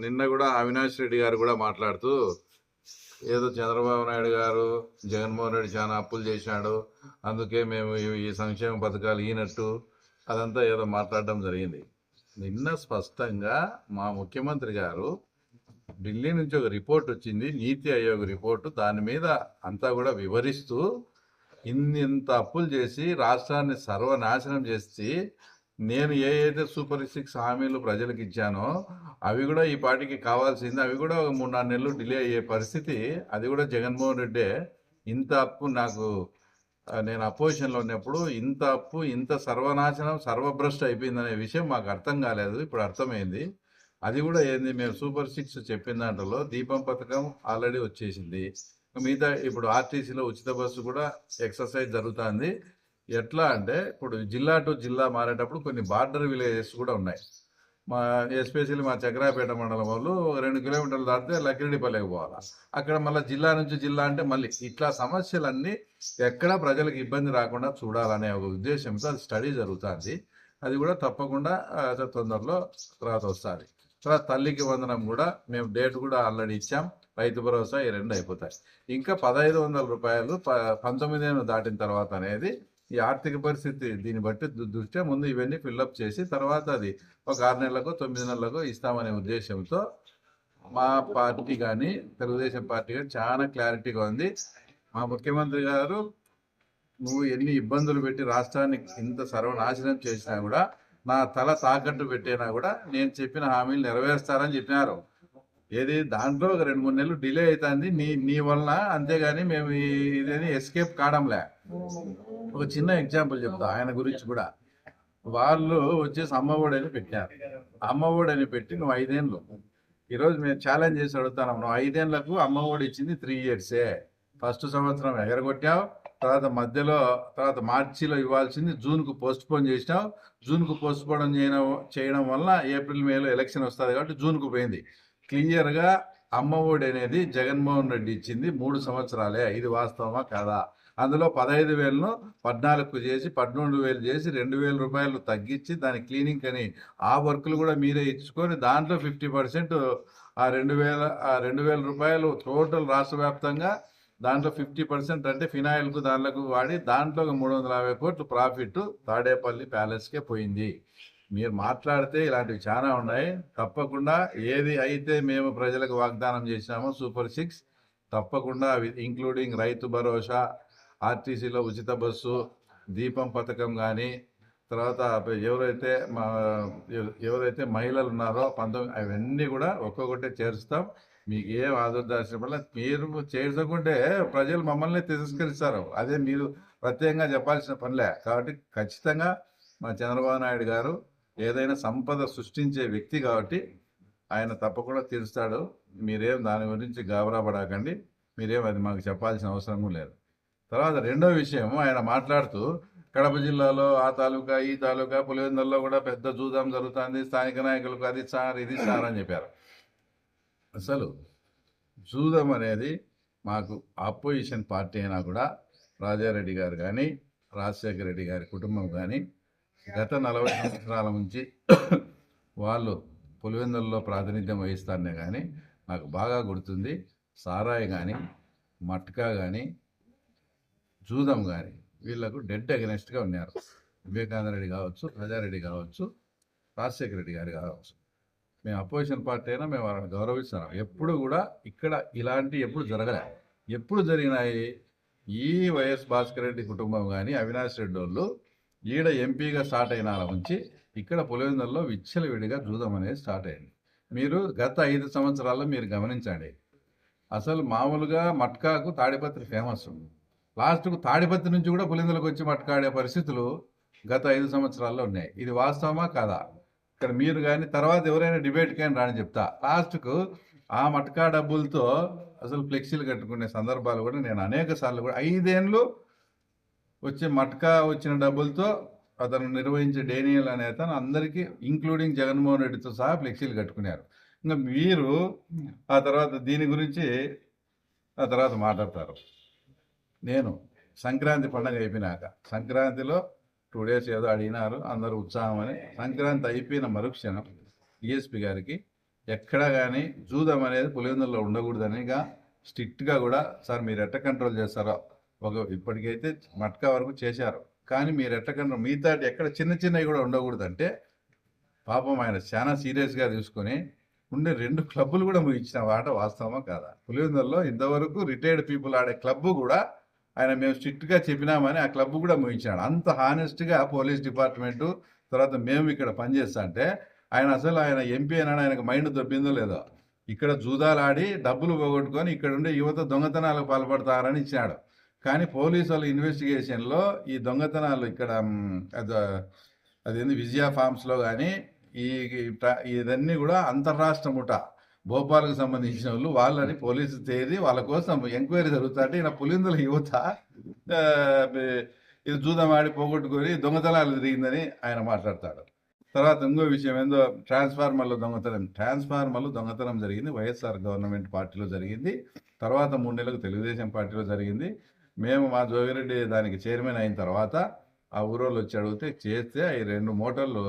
నిన్న కూడా అవినాష్ రెడ్డి గారు కూడా మాట్లాడుతూ ఏదో చంద్రబాబు నాయుడు గారు జగన్మోహన్ రెడ్డి చాలా అప్పులు చేశాడు అందుకే మేము ఈ- సంక్షేమ పథకాలు ఈనట్టు అదంతా ఏదో మాట్లాడడం జరిగింది. నిన్న స్పష్టంగా మా ముఖ్యమంత్రి గారు ఢిల్లీ నుంచి ఒక రిపోర్ట్ వచ్చింది నీతి ఆయోగ్ రిపోర్టు. దాని మీద అంతా కూడా వివరిస్తూ ఇన్ని ఇంత అప్పులు చేసి రాష్ట్రాన్ని సర్వనాశనం చేసి నేను ఏ అయితే సూపర్ సిక్స్ హామీలు ప్రజలకు ఇచ్చానో అవి కూడా ఈ పార్టీకి కావాల్సింది. అవి కూడా ఒక మూడు నాలుగు నెలలు డిలే అయ్యే పరిస్థితి. అది కూడా జగన్మోహన్ రెడ్డి ఇంత అప్పు నాకు నేను అపోజిషన్లో ఉన్నప్పుడు ఇంత అప్పు ఇంత సర్వనాశనం సర్వభ్రష్ట అయిపోయిందనే విషయం మాకు అర్థం కాలేదు. ఇప్పుడు అర్థమైంది. అది కూడా ఏంది? మేము సూపర్ సిక్స్ చెప్పిన దాంట్లో దీపం పథకం ఆల్రెడీ వచ్చేసింది. మిగతా ఇప్పుడు ఆర్టీసీలో ఉచిత బస్సు కూడా ఎక్సర్సైజ్ జరుగుతుంది. ఎట్లా అంటే ఇప్పుడు జిల్లా టు జిల్లా మారేటప్పుడు కొన్ని బార్డర్ విలేజెస్ కూడా ఉన్నాయి. మా ఎస్పెషల్లీ మా చక్రాపేట మండలం వాళ్ళు రెండు కిలోమీటర్లు దాటితే లక్కిరెడ్డిపల్లికి పోవాలి. అక్కడ మళ్ళీ జిల్లా నుంచి జిల్లా అంటే మళ్ళీ ఇట్లా సమస్యలన్నీ ఎక్కడ ప్రజలకు ఇబ్బంది రాకుండా చూడాలనే ఒక ఉద్దేశంతో అది స్టడీ జరుగుతుంది. అది కూడా తప్పకుండా తొందరలో తర్వాత వస్తుంది. తర్వాత తల్లికి వందనం కూడా మేము డేట్ కూడా ఆల్రెడీ ఇచ్చాం. రైతు భరోసా ఈ రెండు అయిపోతాయి. ఇంకా పదహైదు వందల రూపాయలు ప- పంతొమ్మిది దాటిన తర్వాత అనేది ఈ ఆర్థిక పరిస్థితి దీన్ని బట్టి దృష్ట్యా ముందు ఇవన్నీ ఫిల్అప్ చేసి తర్వాత అది ఒక ఆరు నెలలకు తొమ్మిది నెలలకు ఇస్తామనే ఉద్దేశంతో మా పార్టీ కానీ తెలుగుదేశం పార్టీ కానీ చాలా క్లారిటీగా ఉంది. మా ముఖ్యమంత్రి గారు నువ్వు ఎన్ని ఇబ్బందులు పెట్టి రాష్ట్రాన్ని ఇంత సర్వనాశనం చేసినా కూడా నా తల తాకట్టు పెట్టినా కూడా నేను చెప్పిన హామీలు నెరవేరుస్తారని చెప్పినారు. ఏది దాంట్లో ఒక రెండు మూడు నెలలు డిలే అవుతుంది నీ నీ వలన అంతేగాని మేము ఈ- ఇదేని ఎస్కేప్ కావడంలే. ఒక చిన్న ఎగ్జాంపుల్ చెప్తా. ఆయన గురించి కూడా. వాళ్ళు వచ్చేసి అమ్మఒడి అని పెట్టారు. అమ్మఒడి అని పెట్టి నువ్వు ఐదేళ్ళు ఈరోజు మేము ఛాలెంజ్ చేసి అడుగుతాను నువ్వు ఐదేళ్ళకు అమ్మఒడి ఇచ్చింది త్రీ ఇయర్సే ఫస్ట్ సంవత్సరం ఎగరగొట్టావు. తర్వాత మధ్యలో తర్వాత మార్చిలో ఇవ్వాల్సింది జూన్కు పోస్ట్ పోన్ చేసినావు. జూన్కు పోస్ట్ పోన్ చేయడం చేయడం వల్ల ఏప్రిల్ మేలో ఎలక్షన్ వస్తుంది కాబట్టి జూన్కు పోయింది. క్లియర్గా అమ్మఒడి అనేది జగన్మోహన్ రెడ్డి ఇచ్చింది మూడు సంవత్సరాలే. ఇది వాస్తవమా? కాదా? అందులో పదహైదు వేలను పద్నాలుగు చేసి పద్నాలుగు వేలు చేసి రెండు వేల రూపాయలు తగ్గించి దాని క్లీనింగ్ అని ఆ వర్కులు కూడా మీరే ఇచ్చుకొని దాంట్లో ఫిఫ్టీ పర్సెంట్ ఆ రెండు వేల ఆ రెండు వేల రూపాయలు టోటల్ రాష్ట్ర వ్యాప్తంగా దాంట్లో ఫిఫ్టీ పర్సెంట్ అంటే ఫినాయిల్కు దాంట్లోకి వాడి దాంట్లో మూడు వందల యాభై కోట్లు ప్రాఫిట్ తాడేపల్లి ప్యాలెస్కే పోయింది. మీరు మాట్లాడితే ఇలాంటివి చాలా ఉన్నాయి. తప్పకుండా ఏది అయితే మేము ప్రజలకు వాగ్దానం చేసినామో సూపర్ సిక్స్ తప్పకుండా ఇంక్లూడింగ్ రైతు భరోసా ఆర్టీసీలో ఉచిత బస్సు దీపం పథకం కానీ తర్వాత ఎవరైతే మా ఎవరైతే మహిళలు ఉన్నారో పంతొమ్మిది అవన్నీ కూడా ఒక్కొక్కటే చేరుస్తాం. మీకు ఏం ఆదుర్దాల్సిన వల్ల మీరు చేర్చకుంటే ప్రజలు మమ్మల్ని తిరస్కరిస్తారు. అదే మీరు ప్రత్యేకంగా చెప్పాల్సిన పనిలే. కాబట్టి ఖచ్చితంగా మా చంద్రబాబు నాయుడు గారు ఏదైనా సంపద సృష్టించే వ్యక్తి కాబట్టి ఆయన తప్పకుండా తీరుస్తాడు. మీరేం దాని గురించి గాబరా పడకండి మీరేం అది మాకు చెప్పాల్సిన అవసరం లేదు. తర్వాత రెండో విషయం ఆయన మాట్లాడుతూ కడప జిల్లాలో ఆ తాలూకా ఈ తాలూకా పులివెందుల్లో కూడా పెద్ద జూదం జరుగుతుంది స్థానిక నాయకులకు అది సార్ ఇది సార్ అని చెప్పారు. అసలు జూదం అనేది మాకు ఆపోజిషన్ పార్టీ అయినా కూడా రాజారెడ్డి గారు కానీ రాజశేఖర రెడ్డి గారి కుటుంబం కానీ గత నలభై సంవత్సరాల నుంచి వాళ్ళు పులివెందుల్లో ప్రాతినిధ్యం వహిస్తారనే కానీ నాకు బాగా గుర్తుంది సారాయి కానీ మట్కా కానీ జూదం కానీ వీళ్ళకు డెడ్ అగెనెస్ట్గా ఉన్నారు. వివేకానంద రెడ్డి కావచ్చు ప్రజారెడ్డి కావచ్చు రాజశేఖర రెడ్డి గారు కావచ్చు. మేము అపోజిషన్ పార్టీ అయినా మేము వాళ్ళని గౌరవిస్తున్నాం. ఎప్పుడు కూడా ఇక్కడ ఇలాంటి ఎప్పుడు జరగలే. ఎప్పుడు జరిగినాయి? ఈ వైఎస్ భాస్కర్ రెడ్డి కుటుంబం కానీ అవినాష్ రెడ్డి వాళ్ళు ఈడ ఎంపీగా స్టార్ట్ అయిన నాళ్ళ నుంచి ఇక్కడ పులివెందుల్లో విచ్చలవిడిగా జూదం అనేది స్టార్ట్ అయింది. మీరు గత ఐదు సంవత్సరాల్లో మీరు గమనించండి. అసలు మామూలుగా మట్కాకు తాడిపత్రి ఫేమస్ లాస్ట్కు తాడిపత్తి నుంచి కూడా పులిందులకు వచ్చి మట్కాడే పరిస్థితులు గత ఐదు సంవత్సరాల్లో ఉన్నాయి. ఇది వాస్తవమా కాదా? ఇక్కడ మీరు కానీ తర్వాత ఎవరైనా డిబేట్ కానీ రాని చెప్తా. లాస్ట్కు ఆ మట్కా డబ్బులతో అసలు ఫ్లెక్సీలు కట్టుకునే సందర్భాలు కూడా నేను అనేక సార్లు కూడా ఐదేళ్ళు వచ్చే మట్కా వచ్చిన డబ్బులతో అతను నిర్వహించే డేనియల్ అనే అతను అందరికీ ఇంక్లూడింగ్ జగన్మోహన్ రెడ్డితో సహా ఫ్లెక్సీలు కట్టుకున్నారు. ఇంకా మీరు ఆ తర్వాత దీని గురించి ఆ తర్వాత మాట్లాడతారు. నేను సంక్రాంతి పండుగ అయిపోయినాక సంక్రాంతిలో టూ డేస్ ఏదో అడిగినారు అందరూ ఉత్సాహం అని సంక్రాంతి అయిపోయిన మరుక్షణం డిఎస్పి గారికి ఎక్కడ కానీ జూదం అనేది పులివెందుల్లో ఉండకూడదనిగా స్ట్రిక్ట్గా కూడా సార్ మీరు ఎట్ట కంట్రోల్ చేస్తారో ఒక ఇప్పటికైతే మట్కా వరకు చేశారు. కానీ మీరు ఎట్ట కంట్రోల్ మిగతా ఎక్కడ చిన్న చిన్నవి కూడా ఉండకూడదంటే పాపం ఆయన చాలా సీరియస్గా తీసుకొని ఉండే రెండు క్లబ్బులు కూడా ముగించిన ఆట వాస్తవమా కాదా? పులివెందుల్లో ఇంతవరకు రిటైర్డ్ పీపుల్ ఆడే క్లబ్ కూడా ఆయన మేము స్ట్రిక్ట్గా చెప్పినామని ఆ క్లబ్ కూడా ముగించాడు అంత హానెస్ట్గా పోలీస్ డిపార్ట్మెంటు తర్వాత మేము ఇక్కడ పనిచేస్తా అంటే ఆయన అసలు ఆయన ఎంపీ అయినాడు ఆయనకు మైండ్ దొబ్బిందో లేదో. ఇక్కడ జూదాలాడి డబ్బులు పోగొట్టుకొని ఇక్కడ ఉండే యువత దొంగతనాలకు పాల్పడతారని ఇచ్చినాడు. కానీ పోలీసు వాళ్ళ ఇన్వెస్టిగేషన్లో ఈ దొంగతనాలు ఇక్కడ అదేంది విజయ ఫార్మ్స్లో కానీ ఈ ఈ ఇదన్నీ కూడా అంతర్రాష్ట్ర ముఠ భోపాల్కు సంబంధించిన వాళ్ళు వాళ్ళని పోలీసు తేది వాళ్ళ కోసం ఎంక్వైరీ జరుగుతుంటే ఈయన పులిందుల యువత ఇది జూదం ఆడి పోగొట్టుకొని దొంగతనాలు తిరిగిందని ఆయన మాట్లాడతాడు. తర్వాత ఇంకో విషయం ఏందో ట్రాన్స్ఫార్మర్లో దొంగతనం. ట్రాన్స్ఫార్మర్లో దొంగతనం జరిగింది. వైఎస్ఆర్ గవర్నమెంట్ పార్టీలో జరిగింది. తర్వాత మూడు నెలలకు తెలుగుదేశం పార్టీలో జరిగింది. మేము మా జోగిరెడ్డి దానికి చైర్మన్ అయిన తర్వాత ఆ ఊరోళ్ళు వచ్చి అడిగితే చేస్తే ఈ రెండు మోటార్లు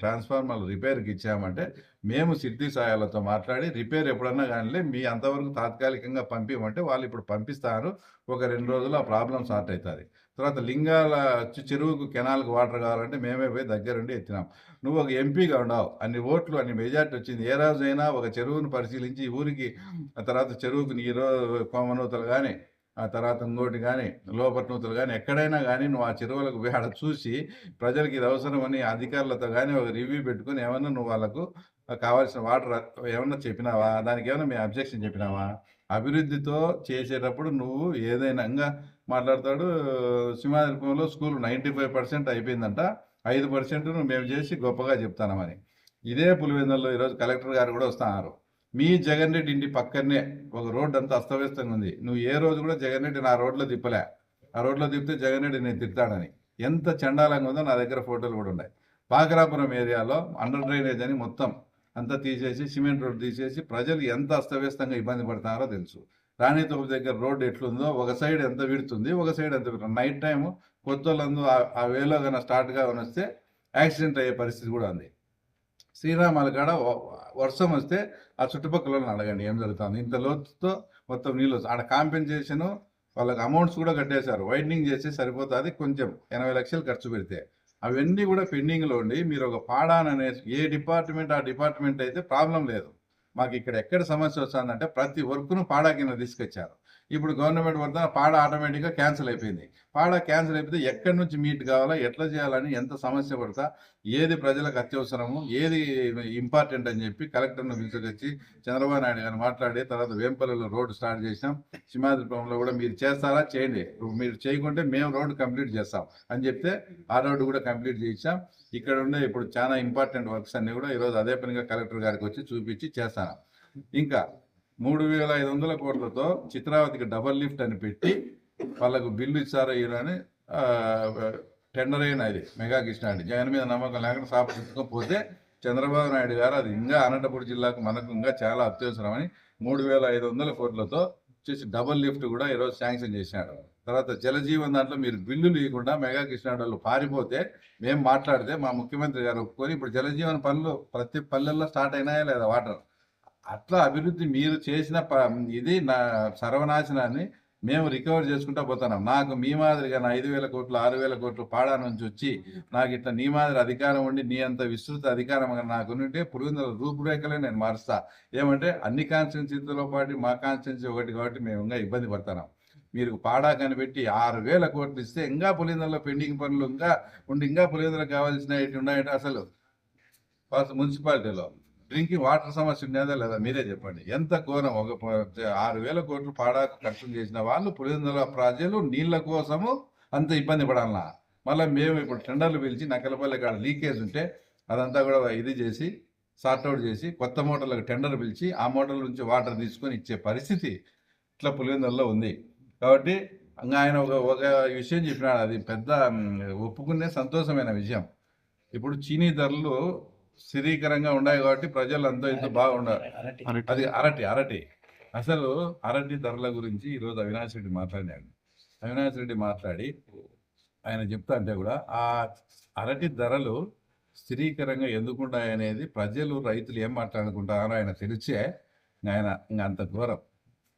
ట్రాన్స్ఫార్మర్లు రిపేర్కి ఇచ్చామంటే మేము సిద్ధి సాయాలతో మాట్లాడి రిపేర్ ఎప్పుడన్నా కానీ మీ అంతవరకు తాత్కాలికంగా పంపించమంటే వాళ్ళు ఇప్పుడు పంపిస్తారు. ఒక రెండు రోజులు ఆ ప్రాబ్లం సార్ట్ అవుతుంది. తర్వాత లింగాల చెరువుకు కెనాల్కి వాటర్ కావాలంటే మేమే పోయి దగ్గరుండి ఎత్తినాం. నువ్వు ఒక ఎంపీగా ఉండవు అన్ని ఓట్లు అన్ని మెజార్టీ వచ్చింది ఏ రోజైనా ఒక చెరువును పరిశీలించి ఊరికి ఆ తర్వాత చెరువుకు నీరో కోమనూతలు కానీ ఆ తర్వాత ఇంకోటి కానీ లోపట్నూతులు కానీ ఎక్కడైనా కానీ నువ్వు ఆ చెరువులకు ఆడ చూసి ప్రజలకు ఇది అవసరమని అధికారులతో కానీ ఒక రివ్యూ పెట్టుకుని ఏమన్నా నువ్వు వాళ్ళకు కావాల్సిన వాటర్ ఏమన్నా చెప్పినావా? దానికి ఏమన్నా మీ అబ్జెక్షన్ చెప్పినావా? అభివృద్ధితో చేసేటప్పుడు నువ్వు ఏదైనా ఇంకా మాట్లాడతాడు సింహాద్రిపంలో స్కూల్ నైంటీ ఫైవ్ పర్సెంట్ అయిపోయిందంట ఐదు పర్సెంట్ మేము చేసి గొప్పగా చెప్తానమని. ఇదే పులివెందుల్లో ఈరోజు కలెక్టర్ గారు కూడా వస్తున్నారు. మీ జగన్ రెడ్డి ఇంటి పక్కనే ఒక రోడ్డు అంతా అస్తవ్యస్తంగా ఉంది. నువ్వు ఏ రోజు కూడా జగన్ రెడ్డి నా రోడ్లో తిప్పలే. ఆ రోడ్లో తిప్పితే జగన్ రెడ్డి నేను తిడతాడని. ఎంత చండాలంగా ఉందో నా దగ్గర ఫోటోలు కూడా ఉన్నాయి. పాకరాపురం ఏరియాలో అండర్ డ్రైనేజ్ అని మొత్తం అంతా తీసేసి సిమెంట్ రోడ్ తీసేసి ప్రజలు ఎంత అస్తవ్యస్తంగా ఇబ్బంది పడతారో తెలుసు. రాణితోపు దగ్గర రోడ్డు ఎట్లుందో ఒక సైడ్ ఎంత విడుతుంది ఒక సైడ్ ఎంత విడుతుంది. నైట్ టైము కొత్త వాళ్ళందు ఆ- ఆ వేలో కన్నా స్టార్ట్గా వస్తే యాక్సిడెంట్ అయ్యే పరిస్థితి కూడా ఉంది. శ్రీరామాల కాడ వర్షం వస్తే ఆ చుట్టుపక్కల అడగండి ఏం జరుగుతుంది. ఇంత లోతుతో మొత్తం నీళ్ళు ఆడ కాంపెన్సేషను వాళ్ళకి అమౌంట్స్ కూడా కట్టేశారు. వైడనింగ్ చేసి సరిపోతుంది కొంచెం. ఎనభై లక్షలు ఖర్చు పెడితే. అవన్నీ కూడా పెండింగ్లో ఉండి మీరు ఒక పాడాన్ అనే ఏ డిపార్ట్మెంట్ ఆ డిపార్ట్మెంట్ అయితే ప్రాబ్లం లేదు. మాకు ఇక్కడ ఎక్కడ సమస్య వస్తుందంటే ప్రతి వర్క్ను పాడా కింద తీసుకొచ్చారు. ఇప్పుడు గవర్నమెంట్ వద్ద పాడ ఆటోమేటిక్గా క్యాన్సిల్ అయిపోయింది. పాడ క్యాన్సిల్ అయిపోతే ఎక్కడి నుంచి మీట్ కావాలా ఎట్లా చేయాలని ఎంత సమస్య పడతా ఏది ప్రజలకు అత్యవసరము ఏది ఇంపార్టెంట్ అని చెప్పి కలెక్టర్ను పిలుచుకొచ్చి చంద్రబాబు నాయుడు గారు మాట్లాడి తర్వాత వేంపల్లిలో రోడ్డు స్టార్ట్ చేసాం సింహాద్రిపురంలో కూడా మీరు చేస్తారా? చేయండి. మీరు చేయకుంటే మేము రోడ్డు కంప్లీట్ చేస్తాం అని చెప్తే ఆ రోడ్డు కూడా కంప్లీట్ చేసాం ఇక్కడ ఉండే ఇప్పుడు చాలా ఇంపార్టెంట్ వర్క్స్ అన్ని కూడా ఈరోజు అదే పనిగా కలెక్టర్ గారికి వచ్చి చూపించి చేస్తాను. ఇంకా మూడు వేల ఐదు వందల కోట్లతో చిత్రావతికి డబల్ లిఫ్ట్ అని పెట్టి వాళ్ళకు బిల్లు ఇచ్చారో ఈరోని టెండర్ అయిన అది మెగా కృష్ణారెడ్డి. జగన్ మీద నమ్మకం లేకుండా సాపకపోతే చంద్రబాబు నాయుడు గారు అది ఇంకా అనంతపురం జిల్లాకు మనకు ఇంకా చాలా అత్యవసరమని మూడు వేల ఐదు వందల కోట్లతో చేసి డబుల్ లిఫ్ట్ కూడా ఈరోజు శాంక్షన్ చేసినాడు. తర్వాత జలజీవన్ దాంట్లో మీరు బిల్లులు ఇవ్వకుండా మెగా కృష్ణాడు పారిపోతే మేము మాట్లాడితే మా ముఖ్యమంత్రి గారు ఒప్పుకొని ఇప్పుడు జలజీవన్ పనులు ప్రతి పల్లెల్లో స్టార్ట్ అయినాయా లేదా వాటర్? అట్లా అభివృద్ధి మీరు చేసిన ప- ఇది నా సర్వనాశనాన్ని మేము రికవర్ చేసుకుంటా పోతున్నాం. నాకు మీ మాదిరిగా నా ఐదు వేల కోట్లు ఆరు వేల కోట్లు పాడా నుంచి వచ్చి నాకు ఇట్లా నీ మాదిరి అధికారం ఉండి నీ అంత విస్తృత అధికారం నాకు ఉంటే పురుగుల రూపురేఖలే నేను మారుస్తా. ఏమంటే అన్ని కాన్స్టిట్యున్సీలతో పాటు మా కాన్స్టిట్యున్సీ ఒకటి కాబట్టి మేము ఇంకా ఇబ్బంది పడుతున్నాం మీరు పాడా కనిపెట్టి ఆరు వేల కోట్లు ఇస్తే ఇంకా పులిందల్లో పెండింగ్ పనులు ఇంకా ఉండి ఇంకా పులిందలకు కావాల్సిన ఉన్నాయంటే అసలు ఫస్ట్ మున్సిపాలిటీలో డ్రింకింగ్ వాటర్ సమస్య ఉండేదా లేదా మీరే చెప్పండి. ఎంత ఘోరం? ఒక ఆరు వేల కోట్లు పాడాకు ఖర్చు చేసిన వాళ్ళు పులివెందుల ప్రజలు నీళ్ళ కోసము అంత ఇబ్బంది పడాలన్నా మళ్ళీ మేము ఇప్పుడు టెండర్లు పిలిచి నకలపల్లి కాడ లీకేజ్ ఉంటే అదంతా కూడా ఇది చేసి సార్ట్అవుట్ చేసి కొత్త మోటార్లకు టెండర్ పిలిచి ఆ మోటార్ల నుంచి వాటర్ తీసుకొని ఇచ్చే పరిస్థితి ఇట్లా పులివెందుల్లో ఉంది. కాబట్టి ఆయన ఒక ఒక విషయం చెప్పినాడు. అది పెద్ద ఒప్పుకునే సంతోషమైన విషయం. ఇప్పుడు చీనీ ధరలు స్థిరీకరంగా ఉన్నాయి కాబట్టి ప్రజలు అంతా ఇంత బాగుండారు అది అరటి. అరటి అసలు అరటి ధరల గురించి ఈరోజు అవినాష్ రెడ్డి మాట్లాడినాడు. అవినాష్ రెడ్డి మాట్లాడి ఆయన చెప్తా అంటే కూడా ఆ అరటి ధరలు స్థిరీకరంగా ఎందుకుంటాయనేది ప్రజలు రైతులు ఏం మాట్లాడుకుంటారో ఆయన తెలిసే ఆయన ఇంకా అంత ఘోరం.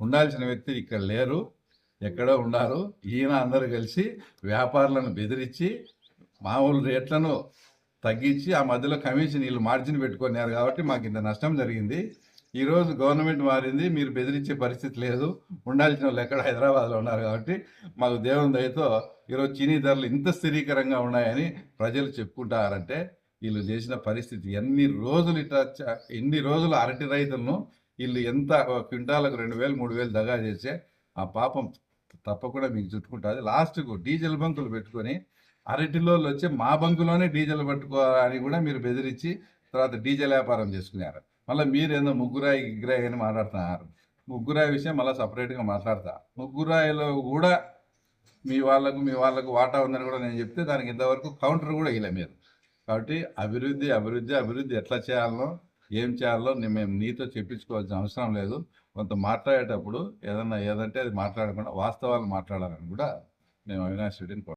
ఉండాల్సిన వ్యక్తి ఇక్కడ లేరు ఎక్కడో ఉన్నారు. ఈయన అందరూ కలిసి వ్యాపారులను బెదిరించి మామూలు రేట్లను తగ్గించి ఆ మధ్యలో కమిషన్ వీళ్ళు మార్జిన్ పెట్టుకున్నారు కాబట్టి మాకు ఇంత నష్టం జరిగింది. ఈరోజు గవర్నమెంట్ మారింది మీరు బెదిరించే పరిస్థితి లేదు. ఉండాల్సిన వాళ్ళు ఎక్కడ? హైదరాబాద్లో ఉన్నారు కాబట్టి మాకు దేవుని దయతో ఈరోజు చీనీ ధరలు ఇంత స్థిరీకరంగా ఉన్నాయని ప్రజలు చెప్పుకుంటారంటే వీళ్ళు చేసిన పరిస్థితి ఎన్ని రోజులు ఇట్లా ఎన్ని రోజులు అరటి రైతులను వీళ్ళు ఎంత ఒక క్వింటాలకు రెండు వేలు మూడు వేలు దగా చేసే ఆ పాపం తప్పకుండా మీకు చుట్టుకుంటుంది. లాస్ట్కు డీజిల్ బంకులు పెట్టుకొని అరటిలో వచ్చి మా బంకులోనే డీజిల్ పట్టుకోవాలని కూడా మీరు బెదిరించి తర్వాత డీజిల్ వ్యాపారం చేసుకున్నారు. మళ్ళీ మీరేందో ముగ్గురాయి గిగ్గురాయి అని మాట్లాడుతున్నారు. ముగ్గురాయి విషయం మళ్ళీ సపరేట్గా మాట్లాడతా. ముగ్గురాయిలో కూడా మీ వాళ్ళకు మీ వాళ్ళకు వాటా ఉందని కూడా నేను చెప్తే దానికి ఇంతవరకు కౌంటర్ కూడా ఇలా మీరు. కాబట్టి అభివృద్ధి అభివృద్ధి అభివృద్ధి ఎట్లా చేయాలో ఏం చేయాలో నేను మేము నీతో చెప్పించుకోవాల్సిన అవసరం లేదు. కొంత మాట్లాడేటప్పుడు ఏదన్నా ఏదంటే అది మాట్లాడకుండా వాస్తవాలు మాట్లాడాలని కూడా మేము అవినాష్ రెడ్డిని